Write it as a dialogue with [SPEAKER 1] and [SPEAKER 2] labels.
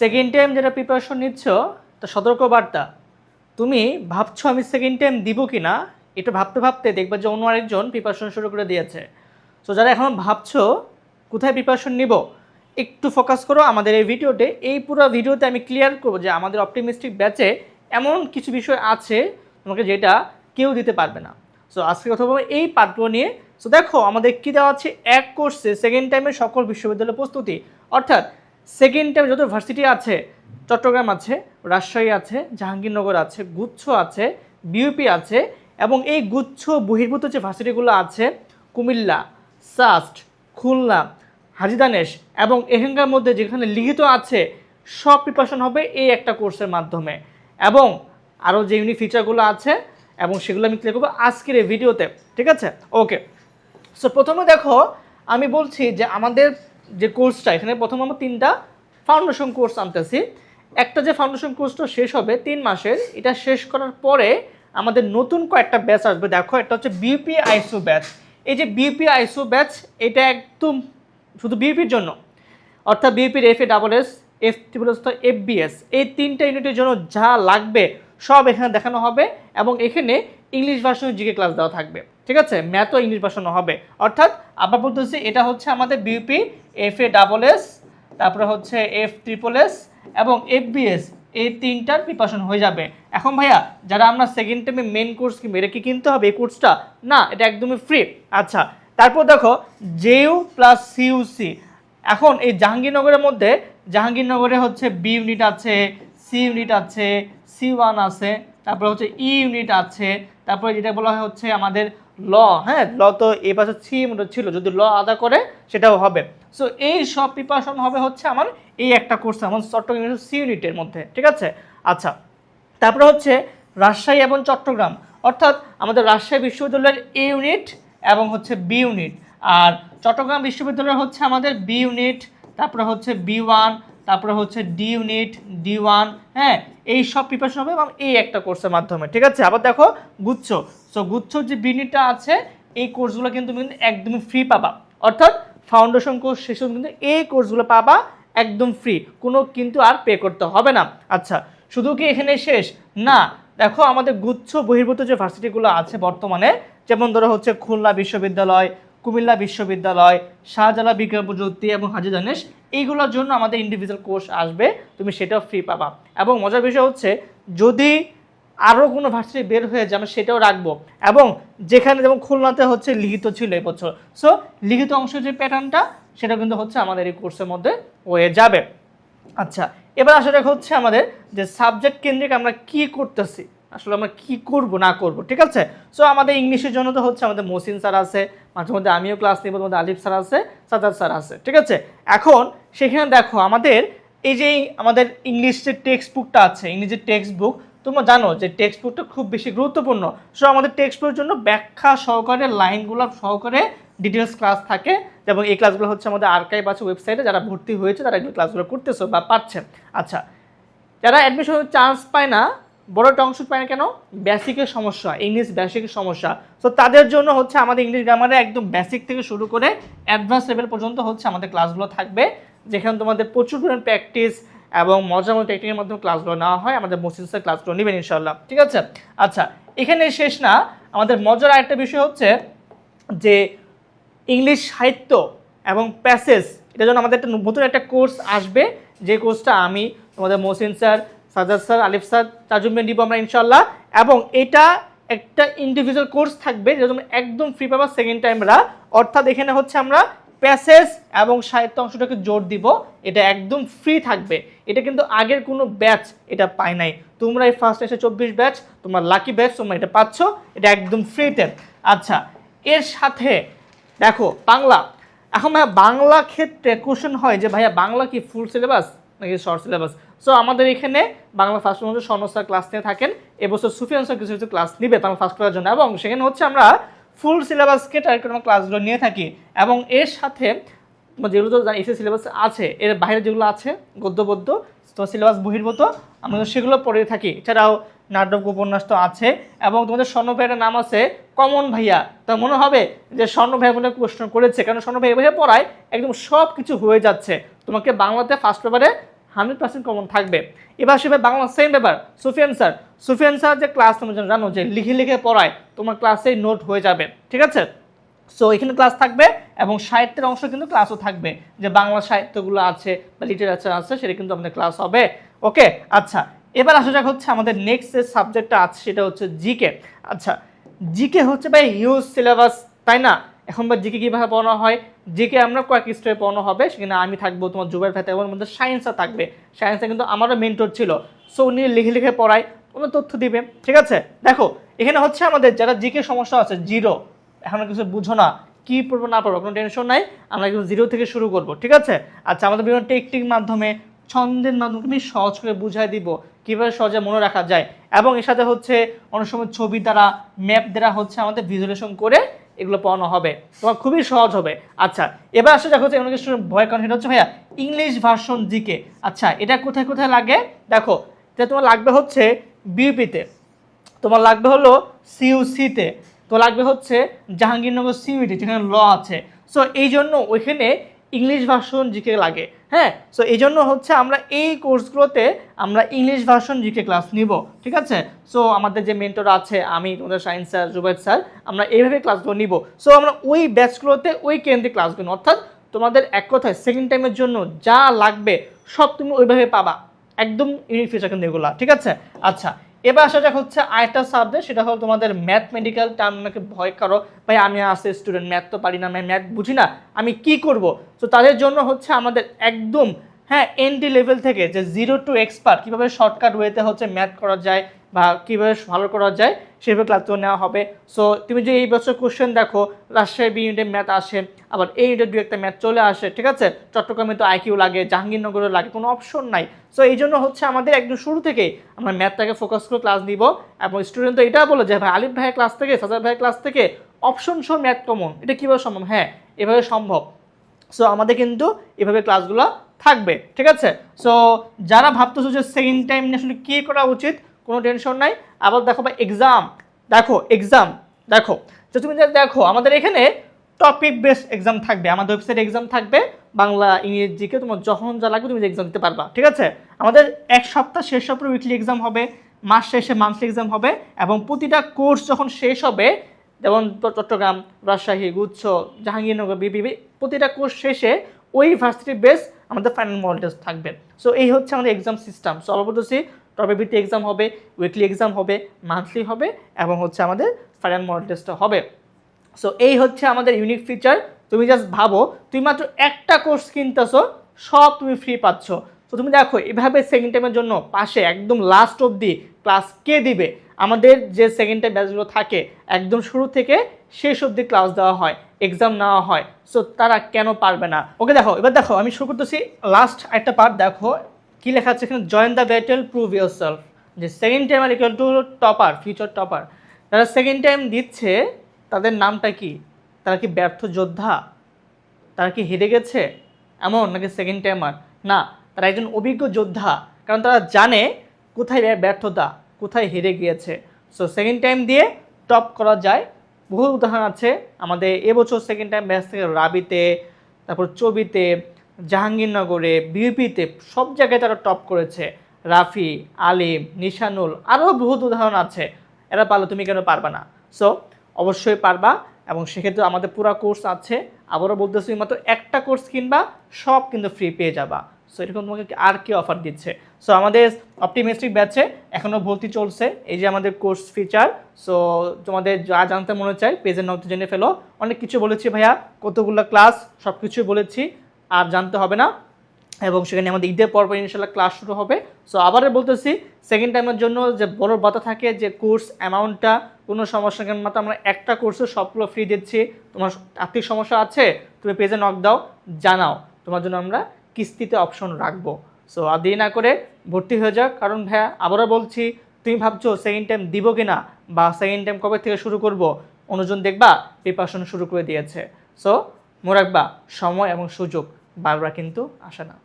[SPEAKER 1] Second time যেটা preparation নিচ্ছ, তা সতর্কবার্তা। তুমি ভাবছ আমি সেকেন্ড টাইম দিব কি না এটা ভাবতে ভাবতে দেখবে যে অন্য আরেকজন প্রিপারেশন শুরু করে দিয়েছে। সো যারা এখন ভাবছ কোথায় প্রিপারেশন নিব, একটু ফোকাস করো আমাদের এই ভিডিওতে এই পুরো ভিডিওতে আমি ক্লিয়ার করব যে আমাদের অপটিমিস্টিক ব্যাচে এমন কিছু বিষয় আছে তোমাকে যেটা কেউ দিতে পারবে না। সো আজকে কথা বলব এই পার্টগুলো নিয়ে। সো দেখো আমাদের কী দেওয়া আছে? এক কোর্সে সেকেন্ড টাইমে সকল বিশ্ববিদ্যালয় প্রস্তুতি। অর্থাৎ সেকেন্ড টাইম যত ভার্সিটি আছে, চট্টগ্রাম আছে, রাজশাহী আছে, জাহাঙ্গীরনগর আছে, গুচ্ছ আছে বিউপি আছে, এবং এই গুচ্ছ বহির্ভূত যে ভার্সিটিগুলো আছে, কুমিল্লা সাস্ট খুলনা হাজিদানেশ এবং এখানকার মধ্যে যেখানে লিখিত আছে, সব প্রিপারেশন হবে এই একটা কোর্সের মাধ্যমে। এবং আরও যে ইউনিক ফিচারগুলো আছে, এবং সেগুলো আমি ক্লিয়ার করব আজকের এই ভিডিওতে ঠিক আছে? ওকে সো প্রথমে দেখো, আমি বলছি যে আমাদের যে কোর্সটা এখানে প্রথম আমরা তিনটা ফাউন্ডেশন কোর্স আনতেছি। একটা যে ফাউন্ডেশন কোর্সটা শেষ হবে তিন মাসের, এটা শেষ করার পরে আমাদের নতুন কয়েকটা ব্যাচ আসবে। দেখো একটা হচ্ছে বিউপি আইসো ব্যাচ এই যে বিউপি আইসো ব্যাচ এটা একদম শুধু বিউপির জন্য। অর্থাৎ বিউপির F A double S F triple S F BS এই তিনটা ইউনিটের জন্য যা লাগবে, সব এখানে দেখানো হবে এবং এখানে ইংলিশ ভার্সনের জিকে ক্লাস দেওয়া থাকবে। ঠিক আছে? ম্যাথও ইংলিশ ভার্সনও হবে। অর্থাৎ আবার বলতেছি, এটা হচ্ছে আমাদের BUP F A double S তারপরে হচ্ছে এফ ট্রিপল এস এবং এফ বিএস এই তিনটার প্রিপারেশন হয়ে যাবে। এখন ভাইয়া, যারা আমরা সেকেন্ড টাইমে মেন কোর্স কিনবে, এটা কি কিনতে হবে এই কোর্সটা না, এটা একদমই ফ্রি আচ্ছা তারপর দেখো জেইউ প্লাস সিইউসি এখন এই জাহাঙ্গীরনগরের মধ্যে, জাহাঙ্গীরনগরে হচ্ছে বি ইউনিট আছে সি ইউনিট আছে সি ওয়ান আছে, তারপরে হচ্ছে ই ইউনিট আছে, তারপরে যেটা বলা হয় হচ্ছে আমাদের ল হ্যাঁ ল তো এই পাশে সি ইউনিট ছিল, যদি ল আদা করে সেটাও হবে। সো এই সব প্রিপারেশন হবে হচ্ছে আমার এই একটা কোর্স আমার চট্টগ্রাম সি ইউনিটের মধ্যে, ঠিক আছে? আচ্ছা তারপরে হচ্ছে রাজশাহী এবং চট্টগ্রাম, অর্থাৎ আমাদের রাজশাহী বিশ্ববিদ্যালয়ের এ ইউনিট এবং হচ্ছে বি ইউনিট আর চট্টগ্রাম বিশ্ববিদ্যালয়ের হচ্ছে আমাদের বি ইউনিট তারপরে হচ্ছে বি ওয়ান তারপরে হচ্ছে ডি ইউনিট ডি ওয়ান হ্যাঁ এই সব প্রিপারেশন হবে এবং এই একটা কোর্সের মাধ্যমে, ঠিক আছে? আবার দেখো, গুচ্ছ। সো গুচ্ছ যে বি ইউনিটটা আছে, এই কোর্সগুলো কিন্তু কিন্তু একদমই ফ্রি পাবা। অর্থাৎ ফাউন্ডেশন কোর্স হলে কিন্তু এই কোর্সগুলো পাবা একদম ফ্রি কোনো কিন্তু আর পে করতে হবে না। আচ্ছা শুধু কি এখানে শেষ? না, দেখো আমাদের গুচ্ছ বহির্ভূত যে ভার্সিটিগুলো আছে বর্তমানে, যেমন ধরো হচ্ছে খুলনা বিশ্ববিদ্যালয় কুমিল্লা বিশ্ববিদ্যালয় শাহজালা বিজ্ঞান প্রযুক্তি এবং হাজি দানেশ, এইগুলোর জন্য আমাদের ইন্ডিভিজুয়াল কোর্স আসবে, তুমি সেটাও ফ্রি পাবা। এবং মজার বিষয় হচ্ছে, যদি আরও কোনো ভার্সিটি বের হয়ে যায়, আমরা সেটাও রাখব। এবং যেখানে যেমন খুলনাতে হচ্ছে, লিখিত ছিল এই বছর। সো লিখিত অংশ যে প্যাটার্নটা সেটা কিন্তু হচ্ছে আমাদের এই কোর্সের মধ্যে হয়ে যাবে। আচ্ছা এবার আসলে হচ্ছে আমাদের যে সাবজেক্ট কেন্দ্রিক আমরা কি করতেছি। আসলে আমরা কি করব, না করব, ঠিক আছে? সো আমাদের ইংলিশের জন্য তো হচ্ছে আমাদের মহসিন স্যার আছে, মাঝে মধ্যে আমিও ক্লাস নেব মধ্যে আলিফ স্যার আছে সাদার স্যার আছে, ঠিক আছে? এখন সেখানে দেখো, আমাদের এই যে আমাদের ইংলিশ যে টেক্সট বুকটা আছে ইংলিশের টেক্সট বুক তোমরা জানো যে টেক্সট বুকটা খুব বেশি গুরুত্বপূর্ণ। সো আমাদের টেক্সট বুকের জন্য ব্যাখ্যা সহকারে লাইনগুলো সহকারে ডিটেলস ক্লাস থাকে এবং এই ক্লাসগুলো হচ্ছে আমাদের আর্কাইভ আছে ওয়েবসাইটে যারা ভর্তি হয়েছে তারা এগুলো ক্লাসগুলো করতেছো বা পাচ্ছে। আচ্ছা যারা অ্যাডমিশনের চান্স পায় না বড় একটা অংশ পায় না কেন? বেসিকের সমস্যা ইংলিশ বেসিকের সমস্যা। তো তাদের জন্য হচ্ছে আমাদের ইংলিশ গ্রামারে একদম বেসিক থেকে শুরু করে অ্যাডভান্স লেভেল পর্যন্ত হচ্ছে আমাদের ক্লাসগুলো থাকবে। যেখানে তোমাদের প্রচুর পরিমাণ প্র্যাকটিস এবং মজার মতো টেকনিকের মাধ্যমে ক্লাসগুলো নেওয়া হয়। আমাদের মসজিদের ক্লাসগুলো নেবেন ইনশাল্লাহ ঠিক আছে? আচ্ছা এখানে শেষ না। আমাদের মজার আরেকটা বিষয় হচ্ছে যে ইংলিশ সাহিত্য এবং প্যাসেজ এটার জন্য আমাদের একটা নতুন একটা কোর্স আসবে। যে কোর্সটা আমি তোমাদের Mohsin sir Sajjad sir, Alif sir, তাজুমে নিব আমরা ইনশাল্লাহ এবং এটা একটা ইন্ডিভিজুয়াল কোর্স থাকবে, যেটা তুমি একদম ফ্রি পাবা সেকেন্ড টাইমরা অর্থাৎ এখানে হচ্ছে আমরা প্যাসেজ এবং সাহিত্য অংশটাকে জোর দিব। এটা একদম ফ্রি থাকবে। এটা কিন্তু আগের কোনো ব্যাচ এটা পায় নাই। তোমরা এই ফার্স্ট এসে চব্বিশ ব্যাচ তোমার লাকি ব্যাচ তোমরা এটা পাচ্ছ। এটা একদম ফ্রিতে আচ্ছা এর সাথে দেখো, বাংলা। এখন ভাইয়া বাংলা ক্ষেত্রে কোশ্চেন হয় যে, ভাইয়া বাংলা কি ফুল সিলেবাস নাকি শর্ট সিলেবাস সো আমাদের এখানে বাংলা ফার্স্ট মধ্যে স্বর্ণস্তার ক্লাস নিয়ে থাকেন। এবছর সুফিয়ান স্যার কিছু কিছু ক্লাস নিবে বাংলা ফার্স্ট করার জন্য। এবং সেখানে হচ্ছে আমরা ফুল সিলেবাসকে টার্গেট আমরা ক্লাসগুলো নিয়ে থাকি। এবং এর সাথে যেগুলো তো এসে সিলেবাস আছে, এর বাইরে যেগুলো আছে গদ্য পদ্য তো সিলেবাস বহির্ভূত আমরা সেগুলো পড়ে থাকি। এছাড়াও নাটক উপন্যাস তো আছে। এবং তোমাদের স্বর্ণ ভাইয়ের নাম আছে কমন ভাইয়া। তা মনে হবে যে স্বর্ণ ভাই বলে প্রশ্ন করেছে। কারণ স্বর্ণ ভাই এভাবে পড়ায় একদম সব কিছু হয়ে যাচ্ছে। তোমাকে বাংলাতে ফার্স্ট পেপারে হান্ড্রেড পার্সেন্ট কমন থাকবে। এবার সেভাবে বাংলা সেম ব্যাপার। সুফিয়ান স্যার সুফিয়ান স্যার যে ক্লাস যেন জানো, যে লিখে লিখে পড়ায়, তোমার ক্লাসেই নোট হয়ে যাবে, ঠিক আছে? সো এখানে ক্লাস থাকবে এবং সাহিত্যের অংশ কিন্তু ক্লাসও থাকবে। যে বাংলা সাহিত্যগুলো আছে বা লিটারেচার আছে, সেটা কিন্তু আমাদের ক্লাস হবে। ওকে আচ্ছা এবার আসা যাক হচ্ছে আমাদের নেক্সট যে সাবজেক্টটা আছে, সেটা হচ্ছে জিকে আচ্ছা জিকে হচ্ছে ভাই হিউজ সিলেবাস তাই না? এখন বা জিকে কীভাবে পড়ানো হয়? জিকে আমরা কয়েক স্টেপে পড়ানো হবে, সেখানে আমি থাকব তোমার জুবের ভাই থাকবে মধ্যে সায়েন্সও থাকবে। সায়েন্সে কিন্তু আমারও মেন্টর ছিল। সো উনি লিখে লিখে পড়ায়, কোনো তথ্য দিবে। ঠিক আছে? দেখো, এখানে হচ্ছে আমাদের যারা জিকে সমস্যা আছে জিরো এখন কিছু বুঝো না, কি পড়ব, না পড়ব, কোনো টেনশন নাই। আমরা কিন্তু জিরো থেকে শুরু করব, ঠিক আছে? আচ্ছা আমাদের বিভিন্ন টেকনিক মাধ্যমে, ছন্দের মাধ্যমে আমি সহজ করে বুঝাই দিব, কীভাবে সহজে মনে রাখা যায়। এবং এর সাথে হচ্ছে, অনেক সময় ছবি দ্বারা ম্যাপ দ্বারা হচ্ছে আমাদের ভিজুয়ালেশন করে এগুলো পড়ানো হবে। তোমার খুবই সহজ হবে। আচ্ছা এবার আসলে দেখো যে অনেক কিছু ভয় কারণ, সেটা হচ্ছে ভাইয়া ইংলিশ ভার্সন জিকে আচ্ছা এটা কোথায় কোথায় লাগে? দেখো, এটা তোমার লাগবে হচ্ছে বিউপিতে তোমার লাগবে হলো সিউসিতে তো। লাগবে হচ্ছে জাহাঙ্গীরনগর সিউইটি যেখানে ল আছে। সো এই জন্য ওইখানে ইংলিশ ভার্সন জিকে লাগে হ্যাঁ? সো এই জন্য হচ্ছে আমরা এই কোর্সগুলোতে আমরা ইংলিশ ভার্সন জিকে ক্লাস নিব, ঠিক আছে? সো আমাদের যে মেন্টর আছে, আমি তোমাদের সায়েন্স স্যার জুবেদ স্যার, আমরা এইভাবে ক্লাসগুলো নিব। সো আমরা ওই ব্যাচগুলোতে, ওই কেন্দ্রিক ক্লাসগুলো অর্থাৎ তোমাদের এক কথায় সেকেন্ড টাইমের জন্য যা লাগবে, সব তুমি ওইভাবে পাবা। একদম ইউনিক ফিচার কিন্তু এগুলো, ঠিক আছে? আচ্ছা এবার আসা যাক হচ্ছে আরেকটা সাবজেক্ট সেটা হলো তোমাদের ম্যাথ মেডিকেল টার্ম নাকি ভয় করো। ভাই, আমি আসে স্টুডেন্ট ম্যাথ তো পারি না, আমি ম্যাথ বুঝি না। আমি কি করব? তো তাদের জন্য হচ্ছে আমাদের একদম হ্যাঁ এনটি লেভেল থেকে যে জিরো টু এক্সপার্ট কীভাবে শর্টকাট ওয়েতে হচ্ছে ম্যাথ করা যায় বা কীভাবে ভালো করা যায় সেভাবে ক্লাসগুলো নেওয়া হবে। সো তুমি যে এই বছর কোশ্চেন দেখো, রাজশাহী বি ইউনিটে ম্যাথ আসে, আবার এই ইউনিটে দু একটা ম্যাথ চলে আসে, ঠিক আছে? চট্টগ্রামে তো আইকিউ লাগে জাহাঙ্গীরনগরে লাগে, কোনো অপশন নাই। সো এই জন্য হচ্ছে আমাদের একদম শুরু থেকেই আমরা ম্যাথটাকে ফোকাস করে ক্লাস দিব এবং স্টুডেন্ট তো এটাও বলে যে, ভাই, আলিফ ভাইয়ের ক্লাস থেকে সাজার ভাইয়ের ক্লাস থেকে অপশন সহ ম্যাথ কমন এটা কীভাবে সম্ভব? হ্যাঁ এভাবে সম্ভব। সো আমাদের কিন্তু এভাবে ক্লাসগুলো থাকবে, ঠিক আছে? সো যারা ভাবতেছো যে সেকেন্ড টাইম আসলে কী করা উচিত কোনো টেনশন নাই। আবার দেখো বা এক্সাম দেখো এক্সাম দেখো, তো তুমি দেখো, আমাদের এখানে টপিক বেসড এক্সাম থাকবে। আমাদের ওয়েবসাইটে এক্সাম থাকবে। বাংলা ইংরেজিকে তোমার যখন যা লাগবে তুমি এক্সাম দিতে পারবা, ঠিক আছে? আমাদের এক সপ্তাহ শেষ সপ্তাহে উইকলি এক্সাম হবে, মাস শেষে মান্থলি এক্সাম হবে, এবং প্রতিটা কোর্স যখন শেষ হবে, যেমন চট্টগ্রাম, রাজশাহী, গুচ্ছ, জাহাঙ্গীরনগর বিবিবি প্রতিটা কোর্স শেষে ওই ভার্সিটি বেস আমাদের ফাইনাল মডেল টেস্ট থাকবে। সো এই হচ্ছে আমাদের এক্সাম সিস্টেম সো অল্প ভিত্তি এক্সাম হবে উইকলি এক্সাম হবে মান্থলি হবে এবং হচ্ছে আমাদের ফাইনাল মডেল টেস্টটা হবে। সো এই হচ্ছে আমাদের ইউনিক ফিচার তুমি জাস্ট ভাবো, তুমি মাত্র একটা কোর্স কিনতেছো, সব তুমি ফ্রি পাচ্ছ। তো তুমি দেখো, এভাবে সেকেন্ড টাইমের জন্য পাশে একদম লাস্ট অবধি ক্লাস কে দিবে? আমাদের যে সেকেন্ড টাইম ব্যাচগুলো থাকে, একদম শুরু থেকে শেষ অবধি ক্লাস দেওয়া হয় এক্সাম নেওয়া হয়। সো তারা কেন পারবে না? ওকে দেখো, এবার দেখো, আমি শুরু করতেছি লাস্ট একটা পার্ট দেখো কি লেখা আছে এখানে? Join the battle prove yourself যে second time R equal to topper future topper যারা সেকেন্ড টাইম দিচ্ছে, তাদের নামটা কি? তারা কি ব্যর্থ যোদ্ধা? তারা কি হেরে গেছে? এমন নাকি সেকেন্ড টাইমার না, তারা একজন অভিজ্ঞ যোদ্ধা। কারণ তারা জানে কোথায় ব্যর্থতা, কোথায় হেরে গিয়েছে। সো সেকেন্ড টাইম দিয়ে টপ করা যায়। বহু উদাহরণ আছে। আমাদের এবছর সেকেন্ড টাইম ব্যাচ থেকে রাবিতে, তারপর চবিতে জাহাঙ্গীরনগরে বিউপিতে সব জায়গায় তারা টপ করেছে। রাফি, আলিম, নিশানুল আরও বহুত উদাহরণ আছে। এরা পারলে তুমি কেন পারবা না? সো অবশ্যই পারবা এবং সেক্ষেত্রে আমাদের পুরো কোর্স আছে। আবারও বলতেছি মাত্র একটা কোর্স কিনবা, সব কিন্তু ফ্রি পেয়ে যাবা। সো এরকম তোমাকে আর কি অফার দিচ্ছে? সো আমাদের অপটিমিস্টিক ব্যাচে এখনও ভর্তি চলছে। এই যে আমাদের কোর্স ফিচার সো তোমাদের যা জানতে মনে চায় পেজের নথ জেনে ফেলো। অনেক কিছু বলেছি ভাইয়া, কতগুলো ক্লাস সব কিছুই বলেছি। আর জানতে হবে না। এবং সেখানে আমাদের ঈদের পর ইনশাল্লাহ ক্লাস শুরু হবে। সো আবারও বলতেছি সেকেন্ড টাইমের জন্য যে বড় বাতা থাকে যে কোর্স অ্যামাউন্টটা কোনো সমস্যা কেন মাত্র আমরা একটা কোর্সে সবগুলো ফ্রি দিচ্ছি। তোমার আর্থিক সমস্যা আছে, তুমি পেজে নক দাও, জানাও। তোমার জন্য আমরা কিস্তিতে অপশন রাখব। সো আর দেরি না করে ভর্তি হয়ে যাক। কারণ ভাইয়া, আবারও বলছি, তুমি ভাবছ সেকেন্ড টাইম দিব কিনা বা সেকেন্ড টাইম কবে থেকে শুরু করব? অনুজন দেখবা প্রিপারেশন শুরু করে দিয়েছে। সো মনে রাখবা, সময় এবং সুযোগ। বারবার কিন্তু আসে না।